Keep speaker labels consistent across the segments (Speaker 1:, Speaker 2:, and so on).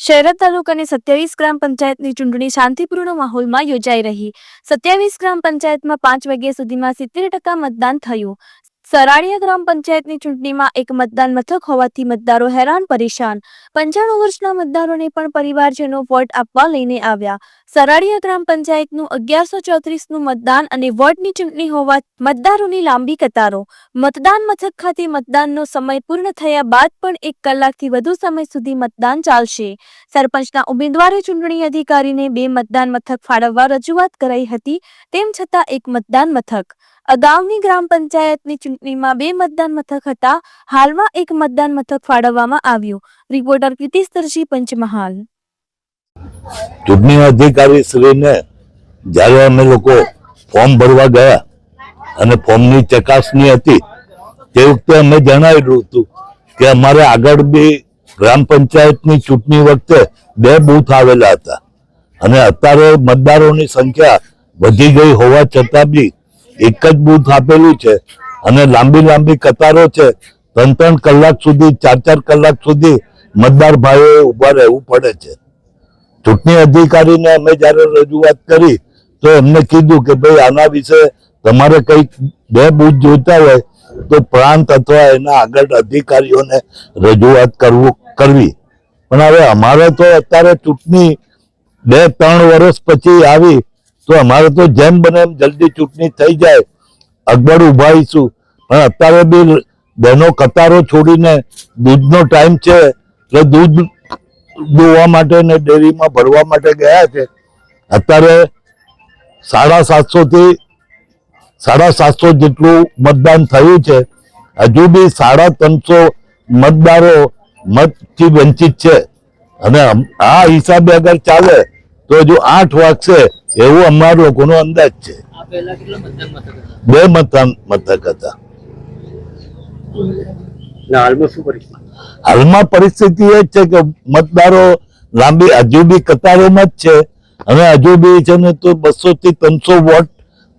Speaker 1: શહેરા તાલુકાની સત્યાવીસ ગ્રામ પંચાયતની ચૂંટણી શાંતિપૂર્ણ માહોલમાં યોજાઈ રહી. સત્યાવીસ ગ્રામ પંચાયતમાં પાંચ વાગ્યા સુધીમાં સિત્તેર ટકા મતદાન થયું. સરાડિયા ગ્રામ પંચાયતની ચૂંટણીમાં એક મતદાન મથક હોવાથી મતદારો હેરાન પરેશાન. પંચાણું વર્ષના મતદારોને પણ પરિવારજનો વોટ આપવા લઈને આવ્યા. સરાડિયા ગ્રામ પંચાયતનું અગિયારસો ચોત્રીસનું મતદાન અને વોર્ડની ચૂંટણી હોવા મતદારોની લાંબી કતારો. મતદાન મથક ખાતે મતદાનનો સમય પૂર્ણ થયા બાદ પણ એક કલાકથી વધુ સમય સુધી મતદાન ચાલશે. સરપંચના ઉમેદવારે ચૂંટણી અધિકારીને બે મતદાન મથક ફાળવવા રજૂઆત કરાઈ હતી, તેમ છતાં એક મતદાન મથક અગાઉની ગ્રામ પંચાયતની ચૂંટણીમાં બે મતદાન મથક હતા. હાલમાં એક મતદાન મથક ફાળવવામાં આવ્યું. રિપોર્ટર દરજી, પંચમહાલ.
Speaker 2: ચૂંટણી અધિકારી શ્રીને જ્યારે અમે લોકો ફોર્મ ભરવા ગયા અને ફોર્મની ચકાસણી હતી, તે વખતે અમે જણાવેલું હતું કે અમારે આગળ બી ગ્રામ પંચાયતની ચૂંટણી વખતે બે બૂથ આવેલા હતા અને અત્યારે મતદારોની સંખ્યા વધી ગઈ હોવા છતાં બી એક જ બૂથ આપેલું છે અને લાંબી લાંબી કતારો છે. ત્રણ ત્રણ કલાક સુધી, ચાર ચાર કલાક સુધી મતદાર ભાઈઓએ ઊભા રહેવું પડે છે. ચૂંટણી અધિકારીને અમે જ્યારે રજૂઆત કરી, તો એમને કીધું કે ભાઈ, આના વિશે તમારે કંઈક બે બૂથ જોઈતા હોય, તો પ્રાંત અથવા એના આગળ અધિકારીઓને રજૂઆત કરવું, કરવી. પણ હવે અમારે તો અત્યારે ચૂંટણી બે ત્રણ વર્ષ પછી આવી તો અમારે તો જેમ બને એમ જલ્દી ચૂંટણી થઈ જાય. અકબર ઉભાઈશું પણ અત્યારે બી બહેનો કતારો છોડીને દૂધનો ટાઈમ છે. એટલે દૂધ દોવા માટે ને ડેરીમાં ભરવા માટે ગયા છે. અત્યારે સાડા સાતસોથી સાડા સાતસો જેટલું મતદાન થયું છે. હજુ બી સાડા ત્રણસો મતદારો મતથી વંચિત છે. અને આ હિસાબે અગર ચાલે તો હજુ આઠ વાગશે. એવું અમારા લોકોનો અંદાજ છે. બે મતદાન મથક હતા.
Speaker 3: હાલમાં પરિસ્થિતિ?
Speaker 2: એ છે કે મતદારો લાંબી હજુ બી કતારોમાં જ છે. અને હજુ બી છે ને તો બસો થી ત્રણસો વોટ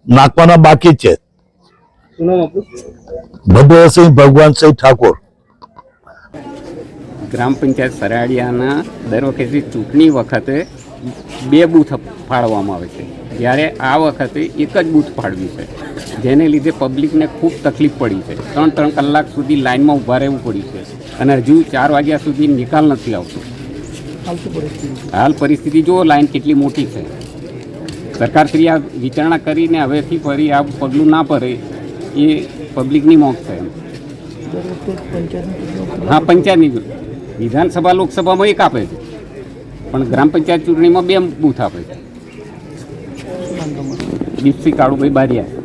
Speaker 2: નાખવાના બાકી છે. ભદ્રસિંહ ભગવાનસિંહ ઠાકોર.
Speaker 4: ગ્રામ પંચાયત સરાડિયાના દર વખતે ચૂંટણી વખતે બે બૂથ ફાળવવામાં આવે છે. જ્યારે આ વખતે એક જ બૂથ ફાળવ્યું છે. જેને લીધે પબ્લિકને ખૂબ તકલીફ પડી છે. ત્રણ ત્રણ કલાક સુધી લાઇનમાં ઊભા રહેવું પડ્યું છે અને હજુ ચાર વાગ્યા સુધી નિકાલ નથી આવતો. હાલ પરિસ્થિતિ જુઓ લાઈન કેટલી મોટી છે. સરકારશ્રી આ વિચારણા કરીને હવેથી ફરી આ પગલું ના ભરે એ પબ્લિકની મોક છે એમ. હા, પંચાયતની વિધાનસભા લોકસભામાં એક આપે છે. પણ ગ્રામ પંચાયત ચૂંટણીમાં બે બૂથ આપે છે. દીપસિંહ કાળુભાઈ બારિયા.